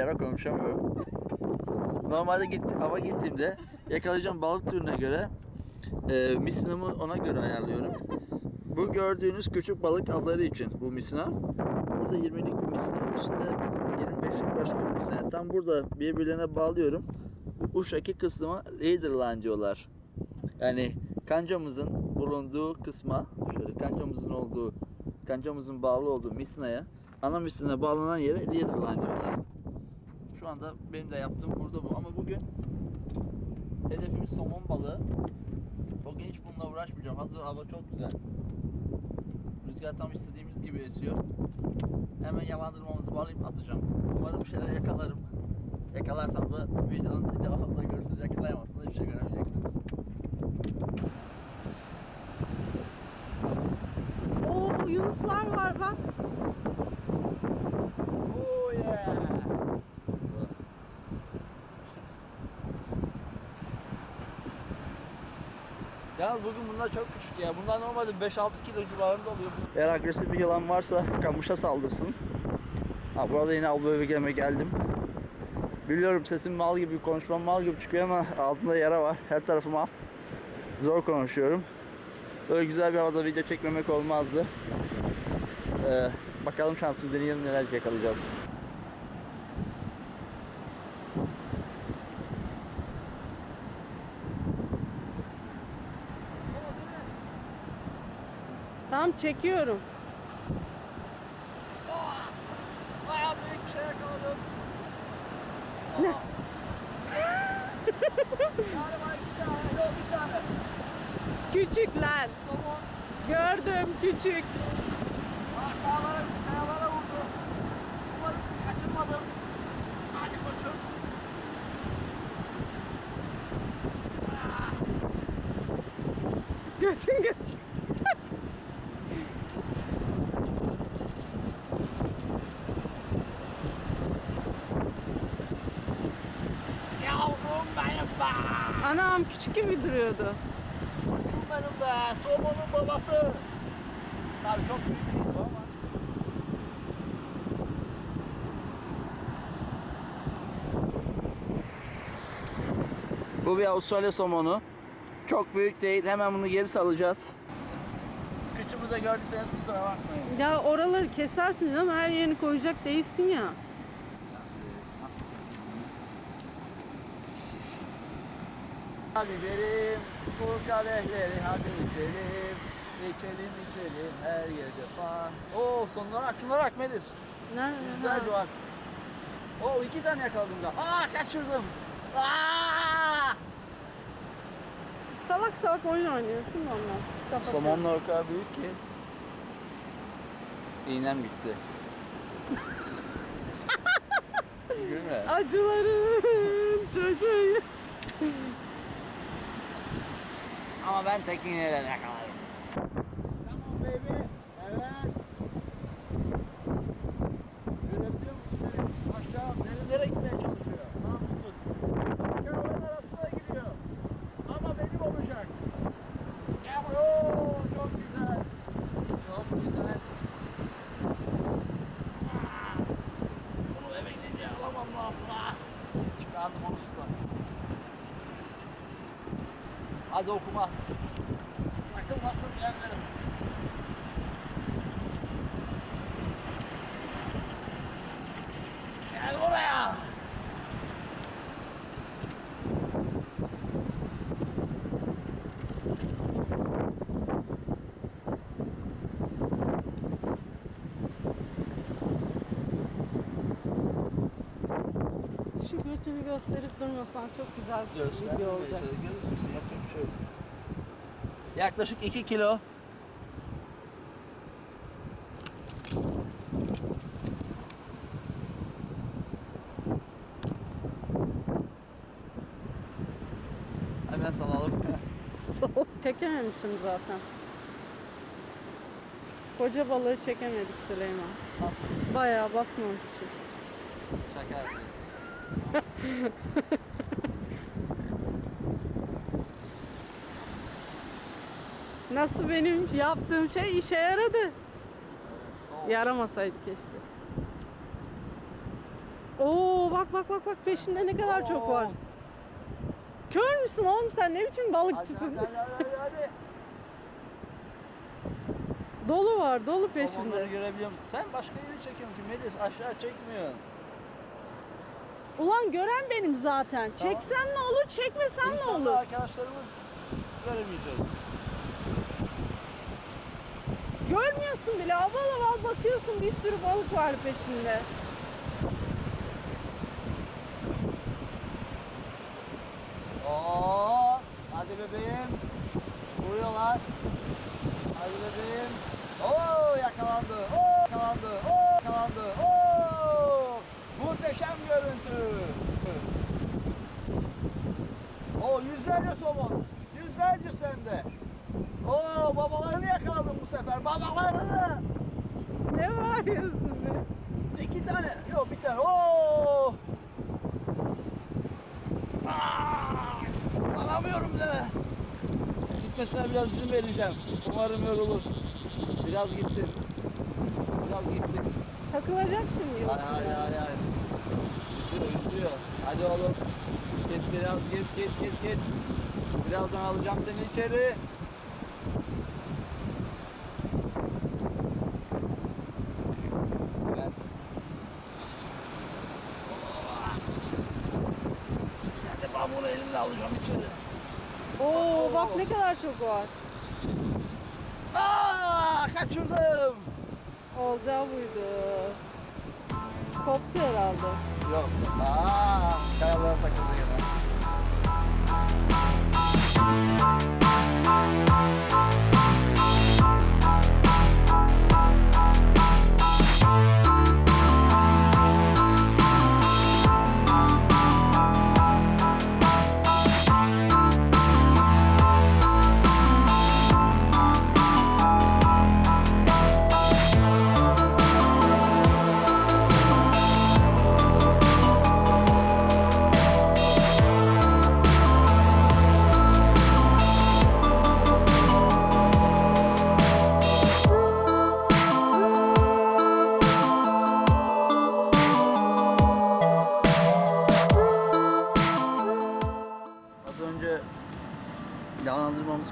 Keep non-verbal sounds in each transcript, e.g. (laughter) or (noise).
Ağzımda yara konuşamıyorum. Normalde git, hava gittiğimde yakalayacağım balık türüne göre e, misinamı ona göre ayarlıyorum. Bu gördüğünüz küçük balık avları için bu misina. Burada 20'lik bir misina üstünde 25'lik başka bir misina. Tam burada birbirlerine bağlıyorum. Bu uçtaki kısma leader line diyorlar. Yani kancamızın bulunduğu kısma, şöyle kancamızın olduğu, kancamızın bağlı olduğu misinaya, ana misinaya bağlanan yere leader line diyorlar. Şu anda benim de yaptığım burada bu ama bugün hedefimiz somon balığı. Bugün hiç bununla uğraşmayacağım. Hazır hava çok güzel. Rüzgar tam istediğimiz gibi esiyor. Hemen yalandırmamızı bağlayıp atacağım. Umarım bir şeyler yakalarım. Yakalarsam da videonun devamında görürsünüz. Yakalayamazsınız hiçbir şey göremeyeceksiniz. Oo yunuslar var bak. Yalnız bugün bunlar çok küçük ya. Bunlar normalde 5-6 kilo civarında oluyor. Eğer agresif bir yılan varsa kamışa saldırsın. Ha burada yine avlu bölgeme geldim. Biliyorum sesim mal gibi, konuşmam mal gibi çıkıyor ama altında yara var. Her tarafım aft. Zor konuşuyorum. Böyle güzel bir havada video çekmemek olmazdı. Ee, bakalım şansımız deneyelim neler yakalayacağız. Tamam çekiyorum. Bayağı büyük bir şey yakaladım. Ne? Galiba iki tane, yok bir tane. Küçükler. Somon. Gördüm küçük. Aa, kayalara, kayalara vurdu. Umarım kaçırmadım. Hadi koçum. Götün götün. Yavrum benim be. Anam küçük gibi duruyordu. Koçum benim be. Somonun babası. Tabii çok büyük değil bu ama. Bu bir Avustralya somonu. Çok büyük değil. Hemen bunu geri salacağız. Kıçımıza gördüyseniz kusura bakmayın. Ya oraları kesersin ama her yerini koyacak değilsin ya. Hadi verim bu kadehleri hadi içelim. İçelim içelim her yerde fan. Oo sonlara ak şunlara ak Melis. Nerede? Güzel bak. Oo iki tane yakaladım da. Aa kaçırdım. Aa! Salak salak oyun oynuyorsun da ondan. Kapat. Somonlar o kadar büyük ki. İğnem bitti. (laughs) Gülme. Acıların çocuğu. Ama ben tek iğneyle yakalarım. Tamam baby. Evet. Görebiliyor musun beni? Aşağı nerelere gitmeye çalışıyor. Namussuz. Kayaların arasına gidiyor. Ama benim olacak. Yavrum çok güzel. Çok güzel. Aa, Bunu eve gidince alamam lazım ha. Çıkardım onu sudan. Hadi okuma. Takılmasın yerlerim. Gel buraya. Şu götünü gösterip durmasan çok güzel bir Göster. video olacak. Gözüksün yapacak bir şey yok. Yaklaşık 2 kilo. Hemen salalım. (laughs) Çekememişim zaten. Koca balığı çekemedik Süleyman. Bayağı basmamışım. Şaka yapıyorsun. (laughs) (laughs) Nasıl benim yaptığım şey işe yaradı. Yaramasaydı keşke. Oo bak bak bak bak peşinde ne kadar çok var. Kör müsün oğlum sen ne biçim balıkçısın? hadi hadi hadi. hadi. Dolu var dolu Onları peşinde. görebiliyor musun? Sen başka yeri çekiyorsun ki Melis aşağı çekmiyorsun. Ulan gören benim zaten. Tamam. Çeksen ne olur çekmesen ne İnsanlar, olur? arkadaşlarımız göremeyeceğiz. Görmüyorsun bile aval aval bakıyorsun bir sürü balık var peşinde. Oo, hadi bebeğim. Vuruyorlar. Hadi bebeğim. Oo yakalandı. Oo yakalandı. Oo yakalandı. Oo! Muhteşem görüntü. Oo yüzlerce somon. Yüzlerce sende. Oo babalarını yakaladım bu sefer. Babalarını. Ne var yüzünde? İki tane. Yok bir tane. Oo! Aa! Saramıyorum bile. Gitmesine biraz izin vereceğim. Umarım yorulur. Biraz gitsin. Biraz gitsin. Takılacak şimdi Hay hay yoksa. hay hay. Yüzüyor yüzüyor. Hadi oğlum. Git biraz git git git git. Birazdan alacağım seni içeri. Evet. Hadi ben bunu elimle alacağım içeri. Oo bak ne kadar çok var. Aa, kaçırdım. Olacağı buydu. Koptu herhalde. Yok. Aa, kayalara takıldı yine.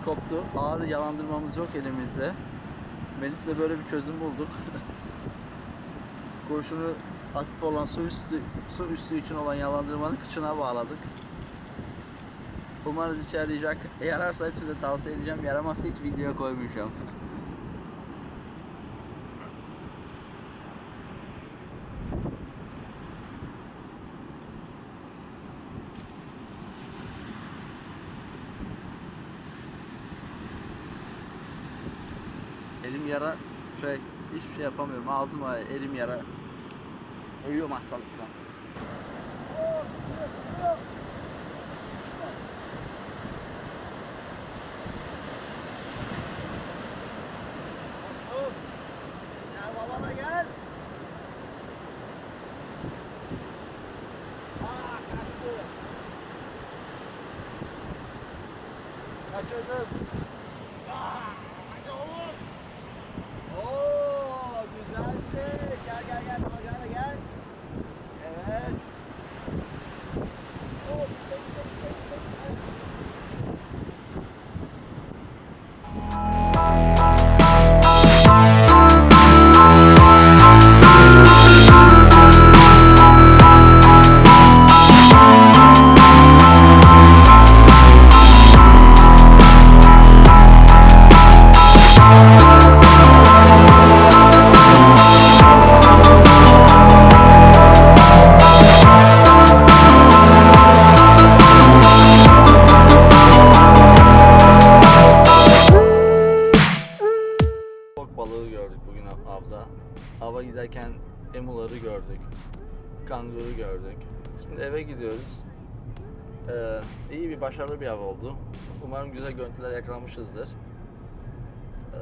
Koptu. Ağır yalandırmamız yok elimizde. Melis'le böyle bir çözüm bulduk. (laughs) Kurşunu hafif olan su üstü, su üstü için olan yalandırmanın kıçına bağladık. Umarız işe yarayacak. Yararsa hepsine tavsiye edeceğim. Yaramazsa hiç video koymayacağım. (laughs) Elim yara şey hiçbir şey yapamıyorum. Ağzım ağrıyor, elim yara. Ölüyorum hastalıktan. Gel babana gel. Aa kaçtı. Kaçırdım. Gördük. Şimdi eve gidiyoruz. Ee, iyi bir başarılı bir av oldu. Umarım güzel görüntüler yakalamışızdır. Ee,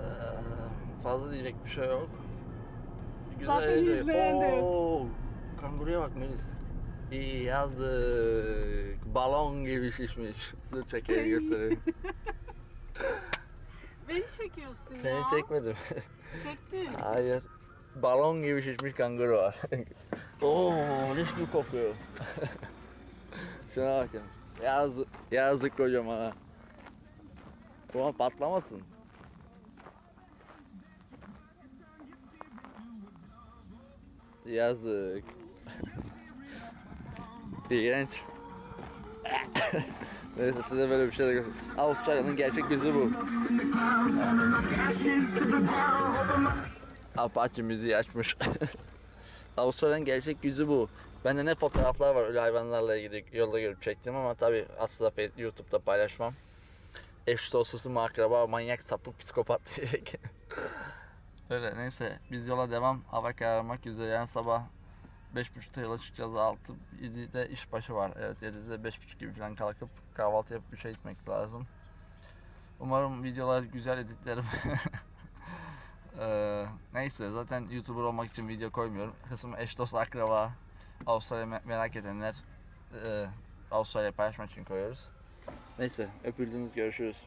fazla diyecek bir şey yok. Zaten yok. Oo, Kanguruya bak Melis. İyi yazdık. Balon gibi şişmiş. Dur çekeyim göstereyim. (laughs) Beni çekiyorsun Seni ya. çekmedim. Çektin. (laughs) Hayır. Balon gibi şişmiş kanguru var. (laughs) Oo, leş gibi kokuyor. (laughs) Şuna bakın. Yazık, yazık kocaman ha. Ulan patlamasın. Yazık. (laughs) İğrenç. (laughs) Neyse size böyle bir şey de göstereyim. Avustralya'nın gerçek yüzü bu. Apache müziği açmış. Avustralya'nın gerçek yüzü bu. Bende ne fotoğraflar var öyle hayvanlarla ilgili yolda görüp çektim ama tabi asla YouTube'da paylaşmam. Eş dostusu akraba, manyak, sapık, psikopat (laughs) diyecek. öyle neyse biz yola devam. Hava kararmak üzere yarın sabah 5.30'da yola çıkacağız. 6 7'de işbaşı var. Evet 7'de 5.30 gibi falan kalkıp kahvaltı yapıp bir şey gitmek lazım. Umarım videolar güzel editlerim. (laughs) Ee, neyse zaten YouTuber olmak için video koymuyorum. Kısım eş dost akraba, Avustralya me- merak edenler e, Avustralya paylaşmak için koyuyoruz. Neyse öpüldünüz görüşürüz.